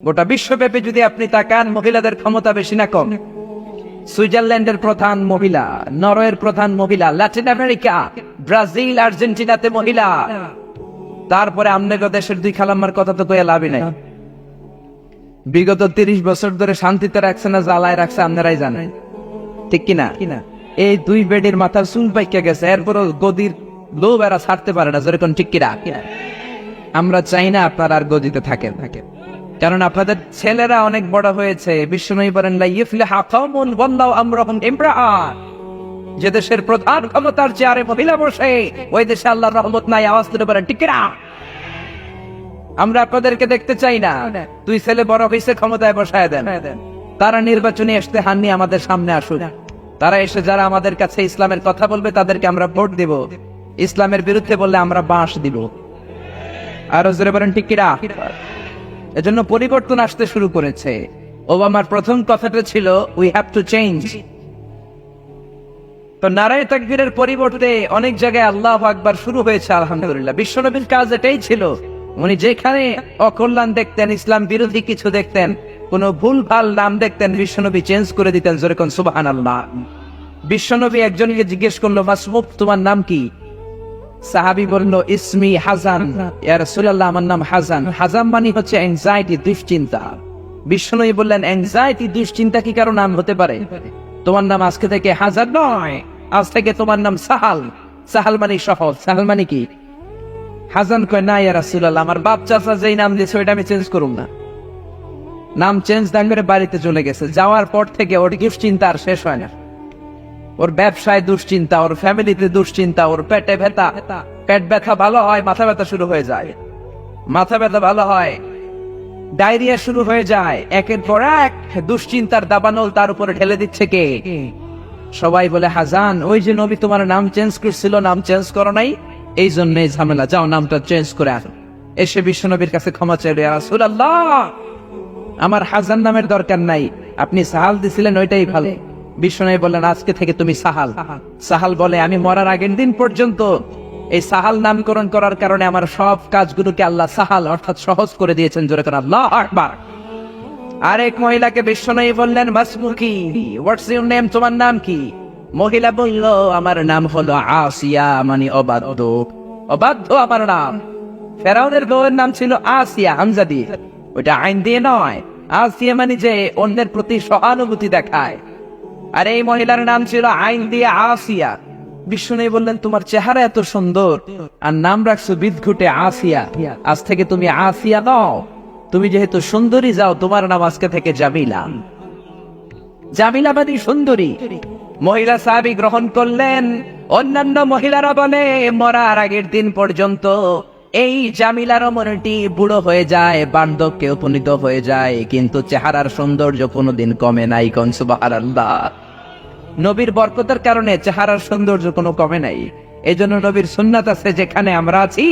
গোটা বিশ্বব্যাপী যদি আপনি তাকান মহিলাদের ক্ষমতা বেশি না কম। সুইজারল্যান্ডের প্রধান মহিলা নরওয়ের প্রধান মহিলা ল্যাটিন আমেরিকা ব্রাজিল আর্জেন্টিনাতে মহিলা। তারপরে আমনেগ দেশের দুই খালাম্মার কথা তো কয়ে লাভই নাই। বিগত তিরিশ বছর ধরে শান্তিতে রাখছে না জ্বালায় রাখছে আপনারাই জানেন। ঠিক কিনা? এই দুই বেডের মাথার চুল পাইকা গেছে এরপরও গদির লো বেড়া ছাড়তে পারে না যেরকম ঠিক কিনা? আমরা চাই না আপনারা আর গদিতে থাকেন। থাকেন। কারণ আপনাদের ছেলেরা অনেক বড় হয়েছে। বিশ্বনবী বলেন যে দেশের প্রধান ক্ষমতার চেয়ারে মহিলা বসে, ওই দেশে আল্লাহর রহমত নাই, আওয়াজ তুলে ঠিক কিনা আমরা আপনাদেরকে দেখতে চাই না। তুই ছেলে বড় হয়েছে ক্ষমতায় বসায় দেন। তারা নির্বাচনে আসতে হাননি আমাদের সামনে আসুক। তারা এসে যারা আমাদের কাছে ইসলামের কথা বলবে, তাদেরকে আমরা ভোট দিব। ইসলামের বিরুদ্ধে বললে আমরা বাঁশ দিব। আরও জোরে বলেন কিনা এজন্য পরিবর্তন আসতে শুরু করেছে। ওবামার প্রথম কথাটা ছিল উই হ্যাভ টু চেঞ্জ তো নারায় তাকবীরের পরিবর্তে অনেক জায়গায় আল্লাহ আকবার শুরু হয়েছে, আলহামদুলিল্লাহ। বিশ্বনবীর কাজ এটাই ছিল। উনি যেখানে অকল্যাণ দেখতেন, ইসলাম বিরোধী কিছু দেখতেন, কোন ভুল ভালো নাম দেখতেন, বিশ্বনবী চেঞ্জ করে দিতেন যেরকম সুবাহান আল্লাহ বিশ্বনবী একজনকে জিজ্ঞেস করল মাসমুক তোমার নাম কি? সাহাবি বলল, ইসমি হাজান। ইয়া রাসূলুল্লাহ, আমার নাম হাজান। হাজান মানে হচ্ছে অ্যাংজাইটি দুশ্চিন্তা। বিশ্বনবী বললেন অ্যাংজাইটি দুশ্চিন্তা কি কারও নাম হতে পারে? তোমার নাম আজকে থেকে হাজার নয়, আজ থেকে তোমার নাম সাহাল। সাহাল মানে সহজ। সাহাল মানে কি? হাজান কয়, না, ইয়া রাসূলুল্লাহ, আমার বাপ চাচা যেই নাম দিয়েছে, ওইটা আমি চেঞ্জ করুম না। নাম চেঞ্জ দান করে বাড়িতে চলে গেছে। যাওয়ার পর থেকে ওর গিফট চিন্তা আর শেষ হয় না। ওর ব্যবসায় দুশ্চিন্তা, ওর ফ্যামিলিতে দুশ্চিন্তা, ওর পেটে ব্যথা। পেট ব্যথা ভালো হয়, মাথা ব্যথা শুরু হয়ে যায়। মাথা ব্যথা ভালো হয়, ডায়রিয়া শুরু হয়ে যায়। একের পর এক দুশ্চিন্তার দাবানল তার উপরে ঢেলে দিচ্ছে কে? সবাই বলে, হাজান, ওই যে নবী তোমার নাম চেঞ্জ করছিল, নাম চেঞ্জ করো নাই। এই জন্য ঝামেলা, যাও নামটা চেঞ্জ করে আসো এসে বিশ্বনবীর কাছে ক্ষমা চাইলে রাসূলুল্লাহ, আমার হাজান নামের দরকার নাই। আপনি সাহাল দিছিলেন, ওইটাই ভালো। বিষ্ণু বললেন আজকে থেকে তুমি সাহাল। সাহাল। বলে আমি মরার আগের দিন পর্যন্ত এই সাহাল নামকরণ করার কারণে আমার সব কাজগুলোকে আল্লাহ সাহাল অর্থাৎ সহজ করে দিয়েছেন জোরে করে আল্লাহ আকবার। আরেক মহিলাকে বিশ্বনয়ী বললেন বাসমুখী হোয়াটস ইউর নেম তোমার নাম কি? মহিলা বলল আমার নাম হলো আসিয়া মানে অবাধ্য। অবাধ্য আমার নাম? ফেরাউনের বউয়ের নাম ছিল আসিয়া হামজা দিয়ে ওইটা আইন দিয়ে নয়। আসিয়া মানে যে অন্যের প্রতি সহানুভূতি দেখায়। আর এই মহিলার নাম ছিল আইন দিয়ে আসিয়া বিষ্ণু বললেন, তোমার চেহারা এত সুন্দর আর নাম রাখছো বিদঘুটে আসিয়া আজ থেকে তুমি আসিয়া নও। তুমি যেহেতু সুন্দরী, যাও, তোমার নাম আজকে থেকে জামিলা। জামিলাবাদী সুন্দরী। মহিলা সাহাবি গ্রহণ করলেন। অন্যান্য মহিলারা বলে, মরার আগের দিন পর্যন্ত এই জামিলার রমণীটি বুড়ো হয়ে যায়, বান্ধবকে উপনীত হয়ে যায়, কিন্তু চেহারার সৌন্দর্য কোনোদিন কমে নাই কনসুবাহার নবীর বরকতের কারণে চেহারার সৌন্দর্য কোনো কমে নাই। এই জন্য নবীর সুন্নাত আছে যেখানে আমরা আছি।